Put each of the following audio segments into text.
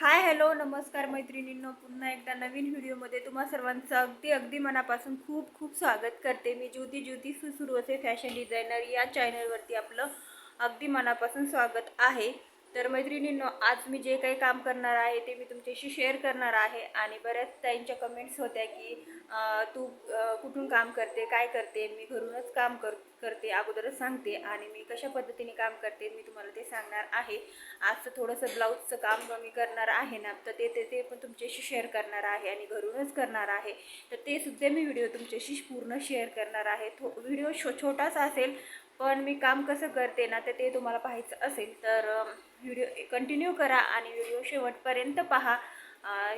Hi hello नमस्कार मैत्रिणींनो. पुन्हा एकदा नवीन व्हिडिओमध्ये तुम्हा सर्वांचं अगदी अगदी मनापासून खूप खूप स्वागत करते. मी ज्योती ज्योती सुरू असे फॅशन डिझायनर या चॅनलवरती आपलं अगदी मनापासून स्वागत आहे. तर मैत्रिणींनो आज मी जे काही काम करणार आहे ते मी तुमच्याशी शेअर करणार आहे आणि बऱ्याच ताईंच्या कमेंट्स होत्या की तू कुठून काम करते काय करते मी घरूनच काम कर करते अगोदरच सांगते आणि मी कशा पद्धतीने काम करते मी तुम्हाला ते सांगणार आहे. आजचं थोडंसं ब्लाऊजचं काम मी करणार आहे ना तर ते ते ते पण तुमच्याशी शेअर करणार आहे आणि घरूनच करणार आहे. तर ते सुद्धा मी व्हिडिओ तुमच्याशी पूर्ण शेअर करणार आहे. थो व्हिडिओ छो छोटासा असेल पण मी काम कसं करते ना तर ते तुम्हाला पाहायचं असेल तर व्हिडिओ कंटिन्यू करा आणि व्हिडिओ शेवटपर्यंत पहा.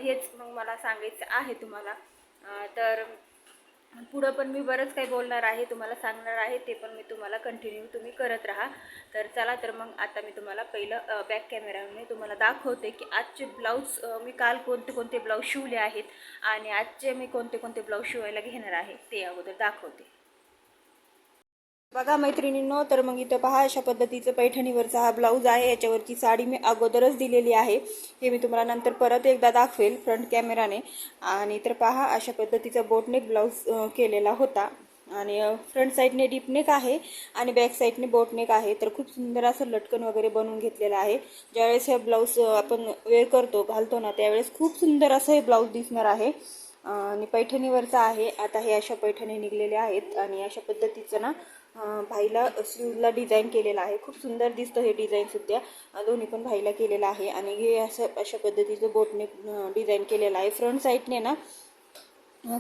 हेच मग मला सांगायचं आहे तुम्हाला. तर पुढं पण मी बरंच काही बोलणार आहे तुम्हाला सांगणार आहे ते पण मी तुम्हाला कंटिन्यू तुम्ही करत राहा. तर चला तर मग आता मी तुम्हाला पहिलं बॅक कॅमेराने तुम्हाला दाखवते की आजचे ब्लाऊज मी काल कोणते कोणते ब्लाऊज शिवले आहेत आणि आजचे मी कोणते कोणते ब्लाऊज शिवायला घेणार आहे ते अगोदर दाखवते. बघा मैत्रिणींनो तर मग इथं पहा अशा पद्धतीचं पैठणीवरचा हा ब्लाऊज आहे. याच्यावरची साडी मी अगोदरच दिलेली आहे. हे मी तुम्हाला नंतर परत एकदा दाखवेल फ्रंट कॅमेराने. आणि तर पहा अशा पद्धतीचा बोटनेक ब्लाऊज केलेला होता. आणि फ्रंट साईडने डीपनेक आहे आणि बॅक साईडने बोटनेक आहे. तर खूप सुंदर असं लटकन वगैरे बनवून घेतलेलं आहे. ज्यावेळेस हे ब्लाऊज आपण वेअर करतो घालतो ना त्यावेळेस खूप सुंदर असं हे ब्लाऊज दिसणार आहे. आणि पैठणीवरचा आहे. आता हे अशा पैठणी निघलेल्या आहेत. आणि अशा पद्धतीचं ना भाईला स्लीवला डिझाईन केलेला आहे. खूप सुंदर दिसतं हे डिझाईनसुद्धा दोन्ही पण भाईला केलेलं आहे. आणि हे असं अशा पद्धतीचं बोटने डिझाईन केलेलं आहे. फ्रंट साईडने ना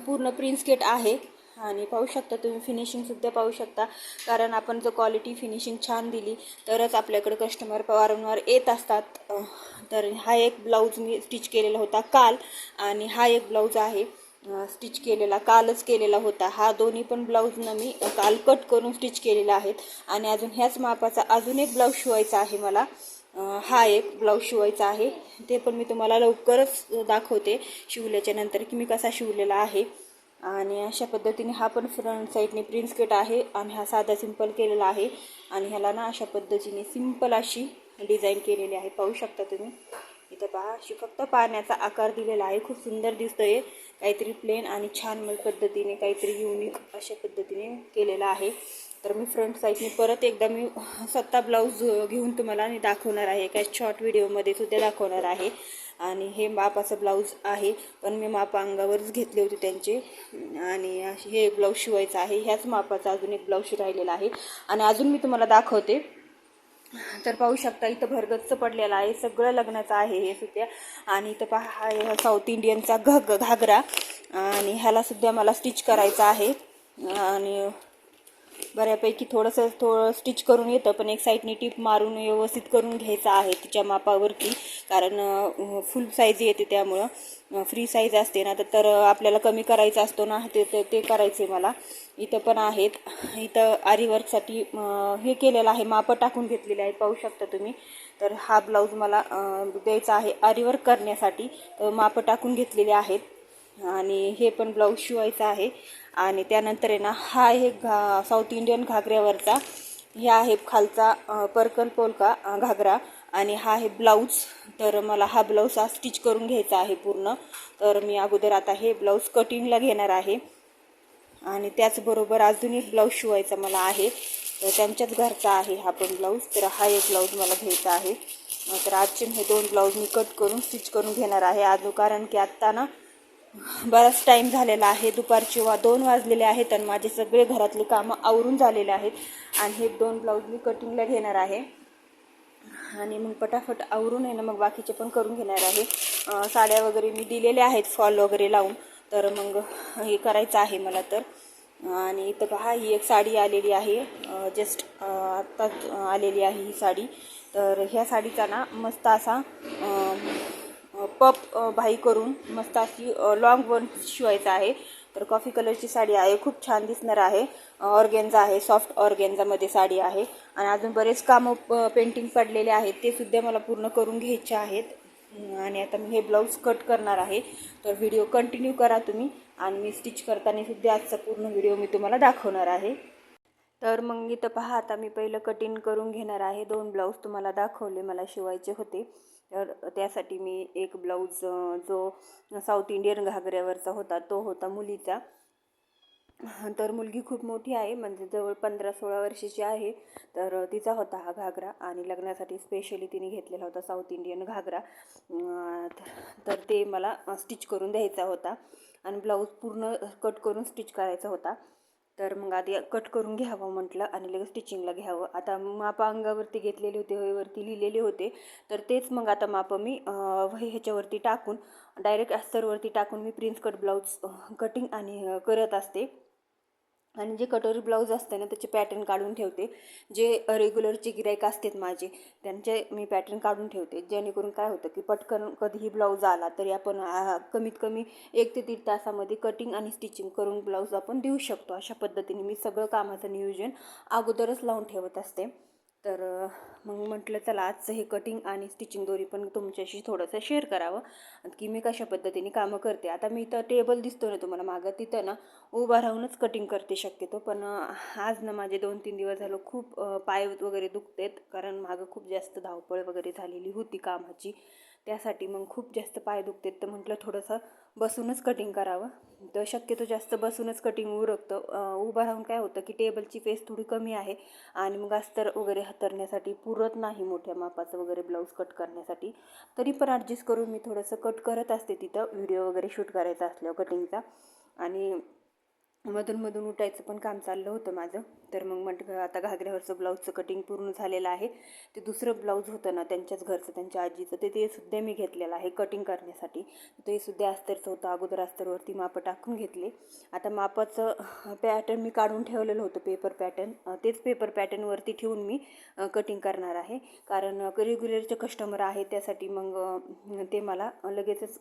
पूर्ण प्रिन्सकेट आहे. आणि पाहू शकता तुम्ही फिनिशिंगसुद्धा पाहू शकता. कारण आपण जर क्वालिटी फिनिशिंग छान दिली तरच आपल्याकडे कस्टमर वारंवार येत असतात. तर हा एक ब्लाऊज मी स्टिच केलेला होता काल. आणि हा एक ब्लाऊज आहे. स्टिच केलेला कालच केलेला होता. हा दोन्ही पण ब्लाऊजनं मी काल कट करून स्टिच केलेला आहेत. आणि अजून ह्याच मापाचा अजून एक ब्लाऊज शिवायचा आहे मला. हा एक ब्लाऊज शिवायचा आहे. ते पण मी तुम्हाला लवकरच दाखवते शिवल्याच्या नंतर की मी कसा शिवलेला आहे. आणि अशा पद्धतीने हा पण फ्रंट साईडने प्रिन्स कट आहे आणि हा साधा सिंपल केलेला आहे. आणि ह्याला ना अशा पद्धतीने सिंपल अशी डिझाईन केलेली आहे. पाहू शकता तुम्ही. इथं पहा. अशी फक्त पाण्याचा आकार दिलेला आहे. खूप सुंदर दिसतंय. काहीतरी प्लेन आणि छान पद्धतीने काहीतरी युनिक अशा पद्धतीने केलेलं आहे. तर मी फ्रंट साईडने परत एकदा मी स्वतः ब्लाऊज घेऊन तुम्हाला मी दाखवणार आहे. काय शॉर्ट व्हिडिओमध्ये सुद्धा दाखवणार आहे. आणि हे मापाचं ब्लाऊज आहे. पण मी माप अंगावरच घेतले होते त्यांचे. आणि हे ब्लाऊज शिवायचं आहे. ह्याच मापाचा अजून एक ब्लाऊज राहिलेला आहे. आणि अजून मी तुम्हाला दाखवते. तर पाहू शकता इथं भरगच्च पडलेलं आहे. सगळं लग्नाचं आहे हे सुद्धा. आणि इथं पहा हा साऊथ इंडियनचा घग घागरा. आणि ह्याला सुद्धा मला स्टिच करायचा आहे. आणि बऱ्यापैकी थोडंसं थोडं स्टिच करून येतं पण एक साईडने टीप मारून व्यवस्थित करून घ्यायचं आहे तिच्या मापावरती. कारण फुल साईज येते त्यामुळं. फ्री साईज असते ना तर तर आपल्याला कमी करायचं असतो ना ते ते ते करायचे मला. इथं पण आहेत. इथं आरीवर्कसाठी हे केलेलं आहे मापं टाकून घेतलेले आहे पाहू शकता तुम्ही. तर हा ब्लाऊज मला द्यायचा आहे. आरीवर्क करण्यासाठी मापं टाकून घेतलेले आहेत. आणि हे पण ब्लाऊज शिवायचं आहे. आणि त्यानंतर आहे ना हा आहे घा साऊथ इंडियन घागऱ्यावरचा. हे आहे खालचा पर्कन पर्कल पोलका घागरा. आणि हा आहे ब्लाऊज तर मला हा ब्लाऊज हा स्टिच करून घ्यायचा आहे पूर्ण. तर मी अगोदर आता हे ब्लाऊज कटिंगला घेणार आहे. आणि त्याचबरोबर अजून एक ब्लाऊज शिवायचा मला आहे. तर त्यांच्याच घरचा आहे हा पण ब्लाऊज तर हा एक ब्लाऊज मला घ्यायचा आहे. तर आजचे हे दोन ब्लाऊज मी कट करून स्टिच करून घेणार आहे. अजून कारण की आत्ता ना बराच टाईम झालेला आहे. दुपारचे वा दोन वाजलेले आहेत आणि माझे सगळे घरातले कामं आवरून झालेले आहेत. आणि हे दोन ब्लाऊज मी कटिंगला घेणार आहे. आणि मग पटाफट आवरून आहे ना मग बाकीचे पण करून घेणार आहे. साड्या वगैरे मी दिलेल्या आहेत फॉल वगैरे लावून. तर मग हे करायचं आहे मला तर. आणि इथं पहा ही एक साडी आलेली आहे. जस्ट आत्ताच आलेली आहे ही साडी. तर ह्या साडीचा ना मस्त असा पप भाई करून मस्त अशी लॉंग वन शिवायचा आहे. तर कॉफी कलरची साडी आहे खूप छान दिसणार आहे. ऑर्गेन्झा आहे सॉफ्ट ऑर्गेन्झामध्ये साडी आहे. आणि अजून बरेच कामं पेंटिंग पडलेले आहेत ते सुद्धा मला पूर्ण करून घ्यायचे आहेत. आणि आता मी हे ब्लाऊज कट करणार आहे. तर व्हिडिओ कंटिन्यू करा तुम्ही. आणि मी स्टिच करताना सुद्धा आजचा पूर्ण व्हिडिओ मी तुम्हाला दाखवणार आहे. तर मग इथं पहा आता मी पहिलं कटिंग करून घेणार आहे. दोन ब्लाऊज तुम्हाला दाखवले मला शिवायचे होते. तर त्यासाठी मी एक ब्लाऊज जो साऊथ इंडियन घागऱ्यावरचा होता तो होता मुलीचा. तर मुलगी खूप मोठी आहे म्हणजे जवळ पंधरा सोळा वर्षाची आहे. तर तिचा होता हा घागरा आणि लग्नासाठी स्पेशली तिने घेतलेला होता साऊथ इंडियन घागरा. तर ते मला स्टिच करून द्यायचा होता. आणि ब्लाऊज पूर्ण कट करून स्टिच करायचा होता. तर मग आधी कट करून घ्यावं म्हटलं आणि लगेच स्टिचिंगला घ्यावं. आता माप अंगावरती घेतलेले होते वहीवरती लिहिलेले होते. तर तेच मग आता माप मी वही ह्याच्यावरती टाकून डायरेक्ट अस्तरवरती टाकून मी प्रिन्स कट ब्लाऊज कटिंग आणि करत असते. आणि जे कटोरी ब्लाऊज असते ना त्याचे पॅटर्न काढून ठेवते. जे रेग्युलरचे गिरायक असतात माझे त्यांचे मी पॅटर्न काढून ठेवते. जेणेकरून काय होतं की पटकन कधीही ब्लाऊज आला तरी आपण कमीत कमी एक ते दीड तासामध्ये कटिंग आणि स्टिचिंग करून ब्लाऊज आपण देऊ शकतो. अशा पद्धतीने मी सगळं कामाचं नियोजन अगोदरच लावून ठेवत असते. तर मग म्हटलं चला आजचं हे कटिंग आणि स्टिचिंग दोरी पण तुमच्याशी थोडंसं शेअर करावं. की मी कशा पद्धतीने कामं करते? आता मी इथं टेबल दिसतो ना तुम्हाला मागं तिथं ना उभा राहूनच कटिंग करते शक्यतो. पण आज ना माझे दोन तीन दिवस झालं खूप पाय वगैरे दुखतेत. कारण मागं खूप जास्त धावपळ वगैरे झालेली होती कामाची. त्यासाठी मग खूप जास्त पाय दुखतात. तर म्हटलं थोडंसं बसूनच कटिंग करावं. तर शक्यतो जास्त बसूनच कटिंग उरकतं. अ, उभं राहून काय होतं की टेबलची फेस थोडी कमी आहे. आणि मग अस्तर वगैरे हातरण्यासाठी पुरत नाही मोठ्या मापाचं वगैरे ब्लाऊज कट करण्यासाठी. तरी पण ॲडजस्ट करून मी थोडंसं कट करत असते तिथं. व्हिडिओ वगैरे शूट करायचा असल्यावर कटिंगचा आणि मधून मधून उठायचं पण काम चाललं होतं माझं. तर मग म्हटलं आता घागऱ्यावरचं ब्लाऊजचं कटिंग पूर्ण झालेलं आहे. ते दुसरं ब्लाऊज होतं ना त्यांच्याच घरचं त्यांच्या आजीचं ते ते सुद्धा मी घेतलेलं आहे कटिंग करण्यासाठी. ते सुद्धा अस्तरचं होतं अगोदर अस्तरवरती मापं टाकून घेतले. आता मापाचं पॅटर्न मी काढून ठेवलेलं होतं पेपर पॅटर्न तेच पेपर पॅटर्नवरती ठेवून मी कटिंग करणार आहे. कारण रेग्युलरचे कस्टमर आहे त्यासाठी मग ते मला लगेचच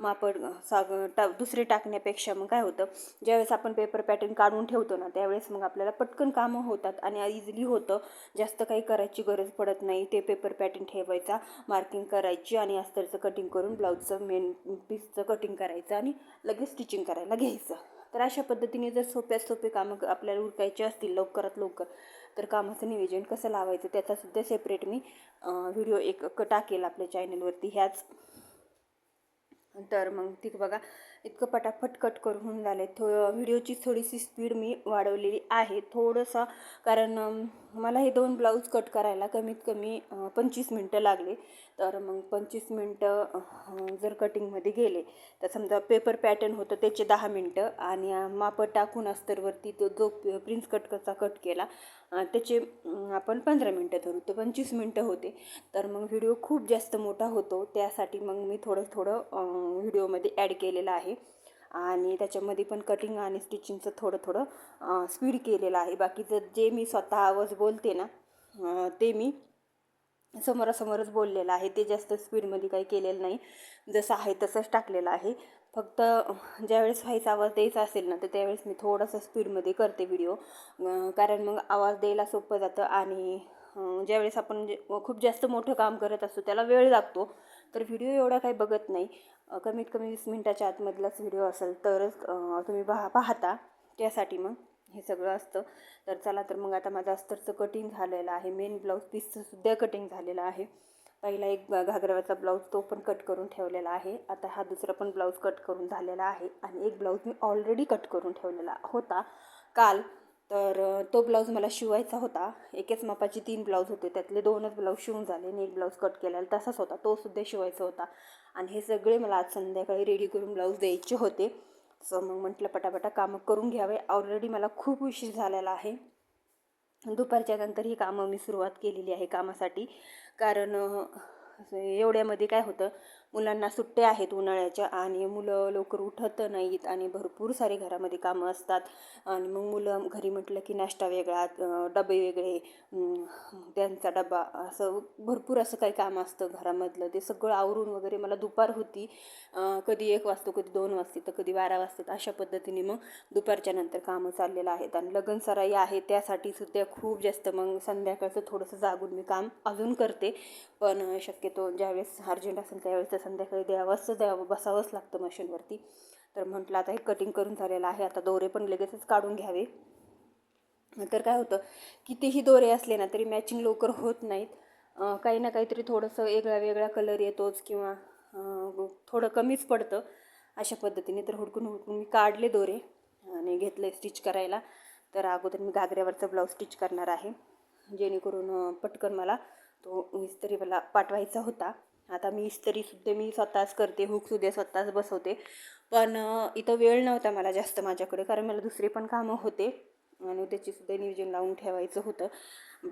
मापड साग टा दुसरे टाकण्यापेक्षा मग काय होतं ज्यावेळेस आपण पेपर पॅटर्न काढून ठेवतो ना त्यावेळेस मग आपल्याला पटकन कामं होतात आणि इझिली होतं. जास्त काही करायची गरज पडत नाही ते पेपर पॅटर्न ठेवायचा मार्किंग करायची आणि अस्तरचं कटिंग करून ब्लाऊजचं मेन पीसचं कटिंग करायचं आणि लगेच स्टिचिंग करायला घ्यायचं. तर अशा पद्धतीने जर सोप्यात सोपे कामं आपल्याला उरकायचे असतील लवकरात लवकर तर कामाचं नियोजन कसं लावायचं त्याचासुद्धा सेपरेट मी व्हिडिओ एक क- टाकेल आपल्या चॅनलवरती ह्याच तर मग ती बघा इतकं पटापट कट करून होऊन झाले. थो व्हिडिओची थोडीशी स्पीड मी वाढवलेली आहे. थोडंसं कारण मला हे दोन ब्लाऊज कट करायला कमीत कमी पंचवीस मिनटं लागले. तर मग पंचवीस मिनटं जर कटिंगमध्ये गेले तर समजा पेपर पॅटर्न होतं त्याचे दहा मिनटं आणि मापं टाकून अस्तरवरती तो जो प्रिन्स कट कट केला त्याचे आपण पंधरा मिनटं धरू. तर पंचवीस मिनटं होते. तर मग व्हिडिओ खूप जास्त मोठा होतो. त्यासाठी मग मी थोडं थोडं व्हिडिओमध्ये ॲड केलेलं आहे. आणि त्याच्यामध्ये पण कटिंग आणि स्टिचिंगचं थोडं थोडं स्पीड केलेलं आहे. बाकीचं जे मी स्वतः आवाज बोलते ना ते मी समोरासमोरच बोललेलं आहे. ते जास्त स्पीडमध्ये काही केलेलं नाही. जसं आहे तसंच टाकलेलं आहे. फक्त ज्यावेळेस व्हायचा आवाज द्यायचा असेल ना तर त्यावेळेस मी थोडंसं स्पीडमध्ये करते व्हिडिओ कारण मग आवाज द्यायला सोपं जातं आणि ज्यावेळेस आपण जे खूप जास्त मोठं काम करत असतो त्याला वेळ लागतो. तर व्हिडिओ एवढा काही बघत नाही. कमीत कमी वीस मिनटाच्या आतमधलाच व्हिडिओ असेल तरच तुम्ही पाहा पाहता. त्यासाठी मग हे सगळं असतं. तर चला तर मग आता माझं अस्तरचं कटिंग झालेलं आहे. मेन ब्लाऊज पीसचंसुद्धा कटिंग झालेलं आहे. पहिला एक घा- घागराचा ब्लाऊज तो पण कट करून ठेवलेला आहे. आता हा दुसरा पण ब्लाऊज कट करून झालेला आहे. आणि एक ब्लाऊज मी ऑलरेडी कट करून ठेवलेला होता काल. तर तो ब्लाऊज मला शिवायचा होता. एकेच मापाचे तीन ब्लाऊज होते. त्यातले दोनच ब्लाऊज शिवून झाले. आणि एक ब्लाऊज कट केलेला तसाच होता. तो सुद्धा शिवायचा होता. आणि हे सगळे मला आज संध्याकाळी रेडी करून ब्लाऊज द्यायचे होते. सो मग म्हटलं पटापटा कामं करून घ्यावे. ऑलरेडी मला खूप उशीर झालेला आहे. दुपारच्या नंतर ही कामं मी सुरुवात केलेली आहे कामासाठी. कारण एवढ्यामध्ये काय होतं मुलांना सुट्ट्या आहेत उन्हाळ्याच्या आणि मुलं लवकर उठत नाहीत आणि भरपूर सारे घरामध्ये कामं असतात. आणि मग मुलं घरी म्हटलं की नाश्ता वेगळा डबे वेगळे त्यांचा डबा असं भरपूर असं काही काम असतं घरामधलं. ते सगळं आवरून वगैरे मला दुपार होती. कधी एक वाजतो कधी दोन वाजते तर कधी बारा वाजतात. अशा पद्धतीने मग दुपारच्या नंतर कामं चाललेलं आहेत. आणि लगन सराई आहे त्यासाठी सुद्धा खूप जास्त मग संध्याकाळचं थोडंसं जागून मी काम अजून करते. पण शक्यतो ज्यावेळेस अर्जंट असेल त्यावेळेस संध्याकाळी द्यावंच द्यावं बसावंच लागतं मशीनवरती तर म्हटलं आता हे कटिंग करून झालेलं आहे आता दोरे पण लगेचच काढून घ्यावे. तर काय होतं कितीही दोरे असले ना तरी मॅचिंग लवकर होत नाहीत. काही ना काहीतरी थोडंसं वेगळा वेगळा कलर येतोच किंवा थोडं कमीच पडतं. अशा पद्धतीने तर हुडकून हुडकून मी काढले दोरे आणि घेतले स्टिच करायला. तर अगोदर मी घागऱ्यावरचा ब्लाऊज स्टिच करणार आहे. जेणेकरून पटकन मला तो इस्त्री मला पाठवायचा होता. आता मी इस्त्रीसुद्धा मी स्वतःच करते हुकसुद्धा स्वतःच बसवते. पण इथं वेळ नव्हता मला जास्त माझ्याकडे कारण मला दुसरे पण कामं होते. आणि त्याचीसुद्धा नियोजन लावून ठेवायचं होतं.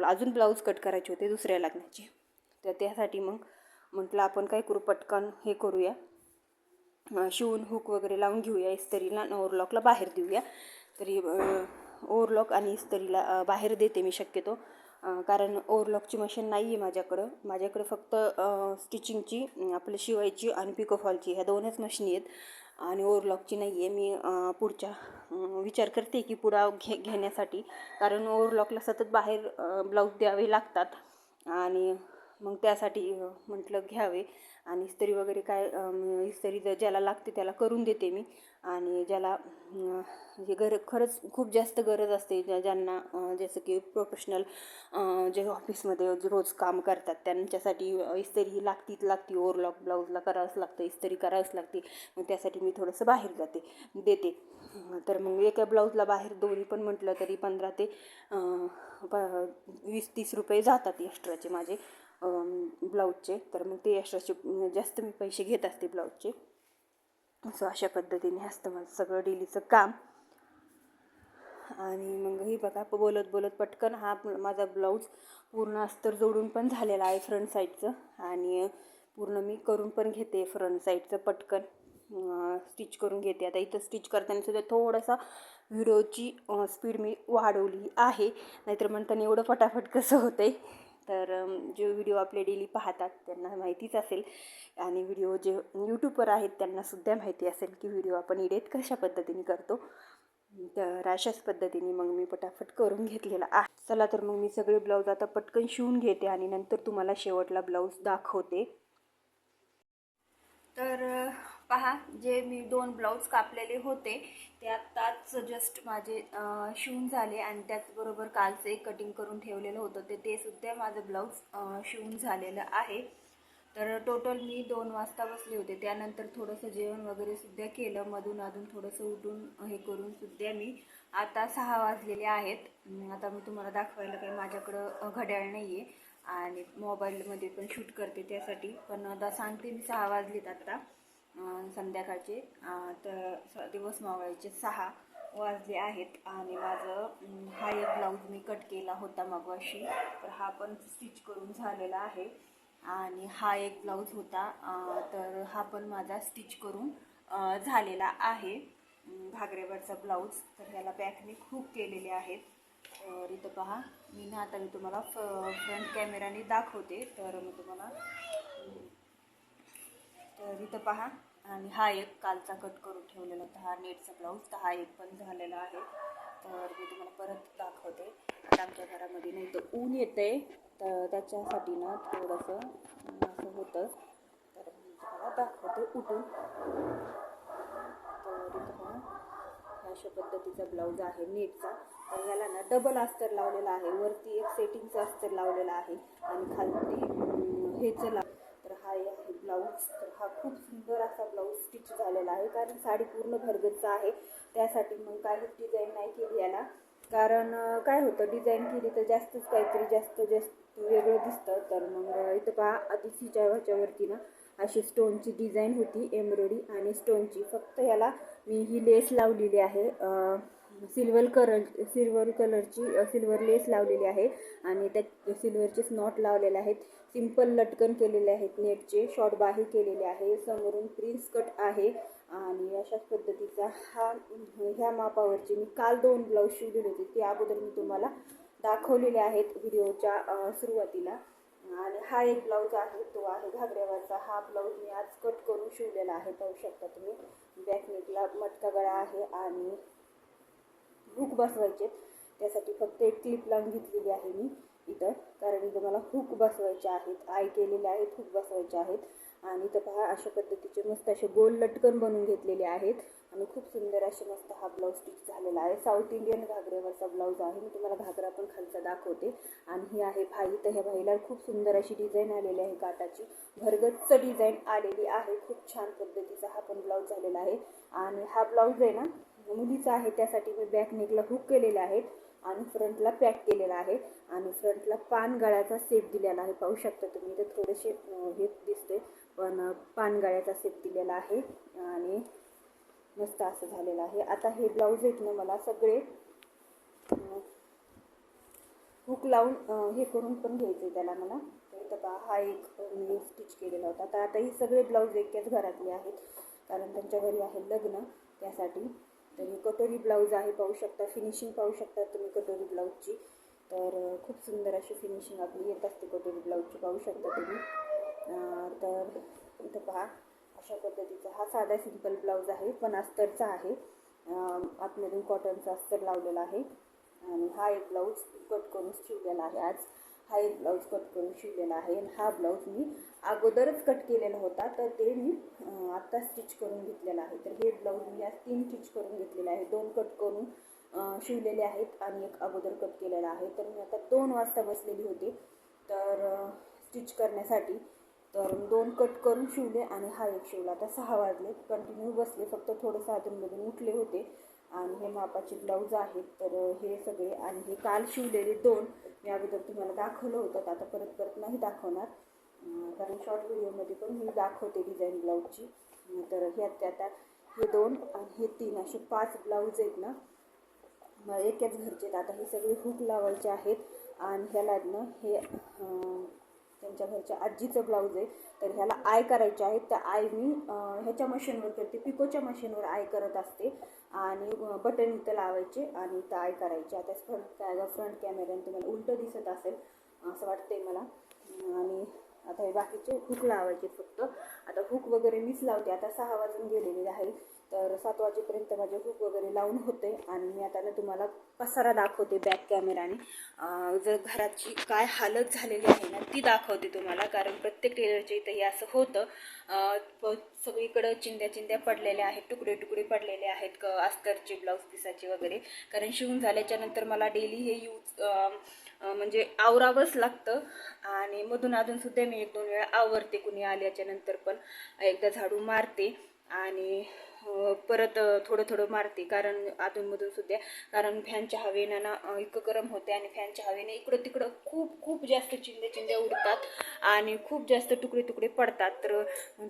अजून ब्लाऊज कट करायचे होते दुसऱ्या लग्नाचे. तर त्यासाठी मग म्हटलं आपण काय करू पटकन हे करूया. शिवून हुक वगैरे लावून घेऊया इस्त्रीला आणि ओव्हरलॉकला बाहेर देऊया. तरी ओव्हरलॉक आणि इस्त्रीला बाहेर देते मी शक्यतो. कारण ओव्हरलॉकची मशीन नाही आहे माझ्याकडं. माझ्याकडे फक्त स्टिचिंगची आपलं शिवायची आणि पिकोफॉलची ह्या दोनच मशीन आहेत आणि ओव्हरलॉकची नाही आहे मी पुढच्या विचार करते की पुढा घे घेण्यासाठी. कारण ओव्हरलॉकला सतत बाहेर ब्लाऊज द्यावे लागतात आणि मग त्यासाठी म्हटलं घ्यावे. आणि इस्त्री वगैरे काय इस्त्री जर ज्याला लागते त्याला करून देते मी. आणि ज्याला हे गर खरंच खूप जास्त गरज असते. ज्या ज्यांना जसं की प्रोफेशनल जे ऑफिसमध्ये रोज काम करतात त्यांच्यासाठी इस्तरी इस्त्री ही लागतीच लागती. ओव्हरलॉक ब्लाऊजला करावंच लागतं इस्त्री करावंच लागते. मग त्यासाठी मी थोडंसं बाहेर जाते देते. तर मग एका ब्लाऊजला बाहेर दोन्ही पण म्हटलं तरी पंधरा ते प वीस तीस रुपये जातात एक्स्ट्राचे माझे ब्लाऊजचे तर मग ते एक्स्ट्राचे जास्त मी पैसे घेत असते ब्लाऊजचे सो अशा पद्धतीने असतं माझं सगळं डेलीचं काम. आणि मग ही बघा बोलत बोलत पटकन हा माझा ब्लाऊज पूर्ण अस्तर जोडून पण झालेला आहे फ्रंट साईडचं आणि पूर्ण मी करून पण घेते फ्रंट साईडचं पटकन. स्टिच करून घेते. आता इथं स्टिच करताना सुद्धा थोडासा व्हिडिओची स्पीड मी वाढवली आहे. नाहीतर म्हणताना एवढं फटाफट कसं होतं आहे तर जे व्हिडिओ आपले डेली पाहतात त्यांना माहितीच असेल. आणि व्हिडिओ जे यूट्यूबवर आहेत त्यांनासुद्धा माहिती असेल की व्हिडिओ आपण एडिट कशा पद्धतीने करतो. तर अशाच पद्धतीने मग मी पटापट करून घेतलेला आहे. चला तर मग मी सगळे ब्लाऊज आता पटकन शिवून घेते आणि नंतर तुम्हाला शेवटला ब्लाऊज दाखवते. तर पहा जे मी दोन ब्लाऊज कापलेले होते ते आत्ताच जस्ट माझे शिवून झाले आणि त्याचबरोबर कालचं एक कटिंग करून ठेवलेलं होतं. ते ते सुद्धा माझं ब्लाऊज शिवून झालेलं आहे. तर टोटल मी दोन वाजता बसले होते. त्यानंतर थोडंसं जेवण वगैरे सुद्धा केलं. मधून अधून थोडंसं उठून हे करून सुद्धा मी आता सहा वाजलेले आहेत. आता मी तुम्हाला दाखवायला काही माझ्याकडं घड्याळ नाही आहे आणि मोबाईलमध्ये पण शूट करते त्यासाठी. पण आता सांगते मी सहा वाजलेत आत्ता संध्याकाळचे तर स- दिवस मावळायचे सहा वाजले आहेत आणि माझं हा एक ब्लाऊज मी कट केला होता मगवाशी. तर हा पण स्टिच करून झालेला आहे. आणि हा एक ब्लाऊज होता तर हा पण माझा स्टिच करून झालेला आहे. घागरेवरचा ब्लाऊज तर ह्याला बॅकने मी खूप केलेले आहेत. तर इथं पहा मी ना आता मी तुम्हाला फ फ्रंट कॅमेराने दाखवते. तर मी तुम्हाला तर इथं पहा. आणि हा एक कालचा कट करून ठेवलेला होता. हा नेटचा ब्लाऊज तर हा एक पण झालेला आहे. तर मी तुम्हाला परत दाखवते. आता आमच्या घरामध्ये नाही तर ऊन येते तर त्याच्यासाठी ना थोडंसं असं होतं. तर मी तुम्हाला दाखवते उठून. तर इथं पहा. अशा पद्धतीचा ब्लाऊज आहे नेटचा. तर याला ना डबल अस्तर लावलेला आहे. वरती एक सेटिंगचं अस्तर लावलेलं आहे. आणि खालती अं, हेचं लाव तर हा आहे ब्लाऊज तर हा खूप सुंदर असा ब्लाऊज स्टिच झालेला आहे. कारण साडी पूर्ण भरगतचा आहे. त्यासाठी मग काहीच डिझाईन नाही केली याला. कारण काय होतं डिझाईन केली तर जास्तच काहीतरी जास्त जास्त वेगळं दिसतं. तर मग इथं पहा आधीच हिच्या ह्याच्यावरती ना अशी स्टोनची डिझाईन होती एम्ब्रॉयडरी आणि स्टोनची फक्त याला मी ही लेस लावलेली आहे. सिल्वर कलर सिल्वर कलरची सिल्वर लेस लावलेली आहे. आणि त्या सिल्वरचेच नॉट लावलेले आहेत. सिंपल लटकन केलेले आहेत नेटचे शॉर्ट बाही केलेले आहे समोरून प्रिन्स कट आहे आणि अशाच पद्धतीचा हा ह्या मापावरचे मी काल दोन ब्लाऊज शिवलेले होते ते अगोदर मी तुम्हाला दाखवलेले आहेत व्हिडिओच्या सुरुवातीला. आणि हा एक ब्लाऊज आहे तो आहे घागऱ्यावरचा. हा ब्लाऊज मी आज कट करून शिवलेला आहे पाहू शकता तुम्ही. बॅकनेकला मटका गळा आहे आणि हुक बसवायचे त्यासाठी फक्त एक क्लिप लावून घेतलेली आहे मी. इथं. कारण इथं मला हुक बसवायचे आहेत आय केलेले आहेत हुक बसवायचे आहेत. आणि इथं पहा अशा पद्धतीचे मस्त असे गोल लटकन बनवून घेतलेले आहेत. आणि खूप सुंदर असे मस्त हा ब्लाऊज स्टिच झालेला आहे. साऊथ इंडियन घागऱ्यावरचा ब्लाऊज आहे. मी तुम्हाला घागरा पण खालचा दाखवते. आणि ही आहे भाई. तर ह्या भाईला खूप सुंदर अशी डिझाईन आलेली आहे काटाची भरगच्च डिझाईन आलेली आहे. खूप छान पद्धतीचा हा पण ब्लाऊज झालेला आहे. आणि हा ब्लाऊज आहे ना मुलीचा आहे. त्यासाठी मी बॅक नेकला हुक केलेले आहेत आणि फ्रंटला पॅक केलेला आहे. आणि फ्रंटला पानगळ्याचा सेप दिलेला आहे. पाहू शकता तुम्ही ते थोडेसे हे दिसते पण पानगळ्याचा सेप दिलेला आहे. आणि मस्त असं झालेलं आहे. आता हे ब्लाऊज आहेत ना मला सगळे हुक लावून हे करून पण घ्यायचे त्याला मला. तर बा हा एक मी स्टिच केलेला होता. तर आता ही सगळे ब्लाऊज एकाच घरातले आहेत. कारण त्यांच्या घरी आहे लग्न त्यासाठी. तर कटोरी ब्लाऊज आहे पाहू शकता फिनिशिंग पाहू शकता तुम्ही कटोरी ब्लाऊजची. तर खूप सुंदर अशी फिनिशिंग आपली येत असते कटोरी ब्लाऊजची पाहू शकता तुम्ही. तर इथं पहा अशा पद्धतीचा हा साधा सिंपल ब्लाऊज आहे पण अस्तरचा आहे. आतमधून कॉटनचा अस्तर लावलेला आहे. आणि हा एक ब्लाऊज कट करून शिवलेला आहे आज. हा एक ब्लाऊज कट करून शिवलेला आहे आणि हा ब्लाऊज मी अगोदरच कट केलेला होता तर ते मी आत्ता स्टिच करून घेतलेला आहे. तर हे ब्लाऊज मी आज तीन स्टिच करून घेतलेले आहे. दोन कट करून शिवलेले आहेत आणि एक अगोदर कट केलेला आहे. तर मी आता दोन वाजता बसलेली होती तर स्टिच करण्यासाठी. तर दोन कट करून शिवले आणि हा एक शिवला. आता सहा वाजले कंटिन्यू बसले. फक्त थोडंसं अधूनमधून उठले होते. आणि हे मापाचे ब्लाऊज आहेत. तर हे सगळे आणि हे काल शिवलेले दोन मी अगोदर तुम्हाला दाखवलं होतं. तर आता परत परत नाही दाखवणार. कारण शॉर्ट व्हिडिओमध्ये पण मी दाखवते डिझाईन ब्लाऊजची. तर हे आता हे दोन आणि हे तीन असे पाच ब्लाऊज आहेत ना. मग एकाच घरचे आहेत. आता हे सगळे हुक लावायचे आहेत. आणि ह्याला ना हे त्यांच्या घरच्या आजीचं ब्लाऊज आहे. तर ह्याला आय करायचे आहेत. त्या आय मी ह्याच्या मशीनवर करते पिकोच्या मशीनवर आय करत असते. आणि बटन इथं लावायचे आणि इथं आय करायचे. आता फ्रंट काय फ्रंट कॅमेऱ्याने तुम्हाला उलटं दिसत असेल असं वाटतंय मला. आणि आता हे बाकीचे हुक लावायचे फक्त. आता हुक वगैरे मीच लावते. आता सहा वाजून गेलेले आहे तर सात वाजेपर्यंत माझे हुक वगैरे लावून होते आणि मी आता ना तुम्हाला पसारा दाखवते बॅक कॅमेराने जर घराची काय हालत झालेली आहे ना ती दाखवते तुम्हाला कारण प्रत्येक टेलरच्या इथं हे असं होतं. प- सगळीकडं चिंध्या चिंध्या पडलेल्या आहेत तुकडे तुकडे पडलेले आहेत क अस्तरचे ब्लाऊज पिसाचे वगैरे. कारण शिवून झाल्याच्यानंतर मला डेली हे यूज म्हणजे आवरावंच लागतं. आणि मधून अजूनसुद्धा मी एक दोन वेळा आवरते कुणी आल्याच्यानंतर पण. एकदा झाडू मारते आणि परत थोडं थोडं मारते. कारण अधूनमधून सुद्धा कारण फॅनच्या हवेनं ना इतकं गरम होते आणि फॅनच्या हवेने इकडं तिकडं खूप खूप जास्त चिंध्या चिंध्या उडतात आणि खूप जास्त तुकडे तुकडे पडतात. तर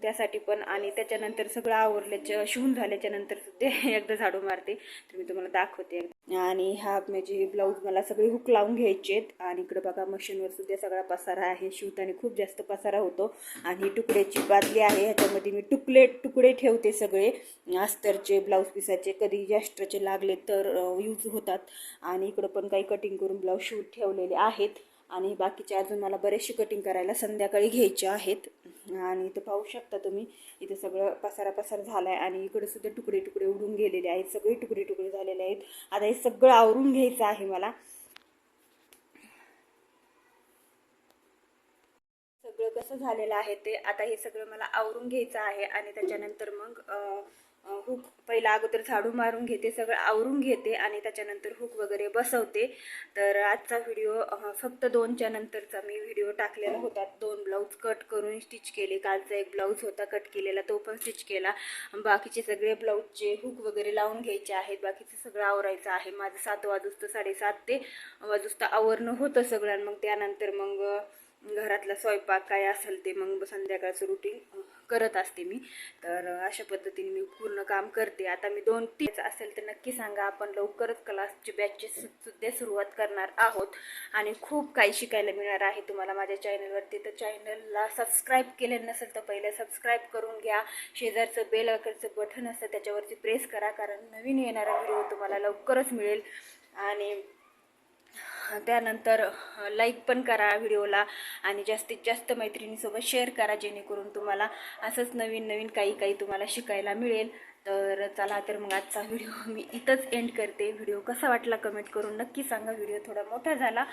त्यासाठी पण आणि त्याच्यानंतर सगळं आवरल्याच्या शिवून झाल्याच्यानंतर सुद्धा एकदा झाडू मारते. तर मी तुम्हाला दाखवते आणि हा म्हणजे ब्लाऊज मला सगळे हुक लावून घ्यायचे आहेत. आणि इकडं बघा मशीनवर सुद्धा सगळा पसारा आहे. शिवताना खूप जास्त पसारा होतो. आणि तुकड्याची बादली आहे. ह्याच्यामध्ये मी टुकले तुकडे ठेवते सगळे. अस्तरचे ब्लाऊज पिसाचे कधी जॅस्टरचे लागले तर यूज होतात. आणि इकडं पण काही कटिंग करून ब्लाऊज शिवून ठेवलेले आहेत. आणि बाकीचे अजून मला बरेचसे कटिंग करायला संध्याकाळी घ्यायचे आहेत. आणि इथं पाहू शकता तुम्ही इथं सगळं पसारा पसार झाला आहे आणि इकडे सुद्धा तुकडे तुकडे उडून गेलेले आहेत. सगळे तुकडे तुकडे झालेले आहेत. आता हे सगळं आवरून घ्यायचं आहे मला. सगळं कसं झालेलं आहे ते आता हे सगळं मला आवरून घ्यायचं आहे. आणि त्याच्यानंतर मग हुक पहिला अगोदर झाडू मारून घेते सगळं आवरून घेते आणि त्याच्यानंतर हुक वगैरे बसवते. तर आजचा व्हिडिओ फक्त दोनच्या नंतरचा मी व्हिडिओ टाकलेला होता. दोन ब्लाऊज कट करून स्टिच केले. कालचा एक ब्लाऊज होता कट केलेला तो पण स्टिच केला. बाकीचे सगळे ब्लाऊजचे हुक वगैरे लावून घ्यायचे आहेत. बाकीचं सगळं आवरायचं आहे. माझं सात वाजूस्त साडेसात ते वाजूस्त आवरणं होतं सगळं. आणि मग त्यानंतर मग घरातला स्वयंपाक काय असेल ते मग संध्याकाळचं रुटीन करत असते मी. तर अशा पद्धतीने मी पूर्ण काम करते. आता मी दोन तीन असेल तर नक्की सांगा. आपण लवकरच क्लासची बॅचची सुद्धा सुरुवात करणार आहोत. आणि खूप काही शिकायला मिळणार आहे तुम्हाला माझ्या चॅनलवरती तर चॅनलला सबस्क्राईब केले नसेल तर पहिलं सबस्क्राईब करून घ्या. शेजारचं बेल आयकनचं बटन असतं त्याच्यावरती प्रेस करा. कारण नवीन येणारा व्हिडिओ तुम्हाला लवकरच मिळेल. आणि त्यानंतर लाईक पण करा व्हिडिओला आणि जास्तीत जास्त मैत्रिणीसोबत शेअर करा जेणेकरून तुम्हाला असंच नवीन नवीन काही काही तुम्हाला शिकायला मिळेल. तर चला तर मग आजचा व्हिडिओ मी इथंच एंड करते. व्हिडिओ कसा वाटला कमेंट करून नक्की सांगा. व्हिडिओ थोडा मोठा झाला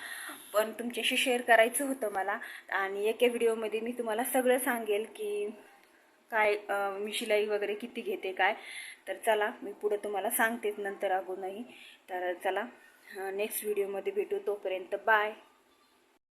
पण तुमच्याशी शेअर करायचं होतं मला. आणि एका व्हिडिओमध्ये मी तुम्हाला सगळं सांगेल की काय मी शिलाई वगैरे किती घेते काय. तर चला मी पुढं तुम्हाला सांगतेच नंतर अगोदरही. तर चला नेक्स्ट व्हिडिओमध्ये भेटू. तोपर्यंत बाय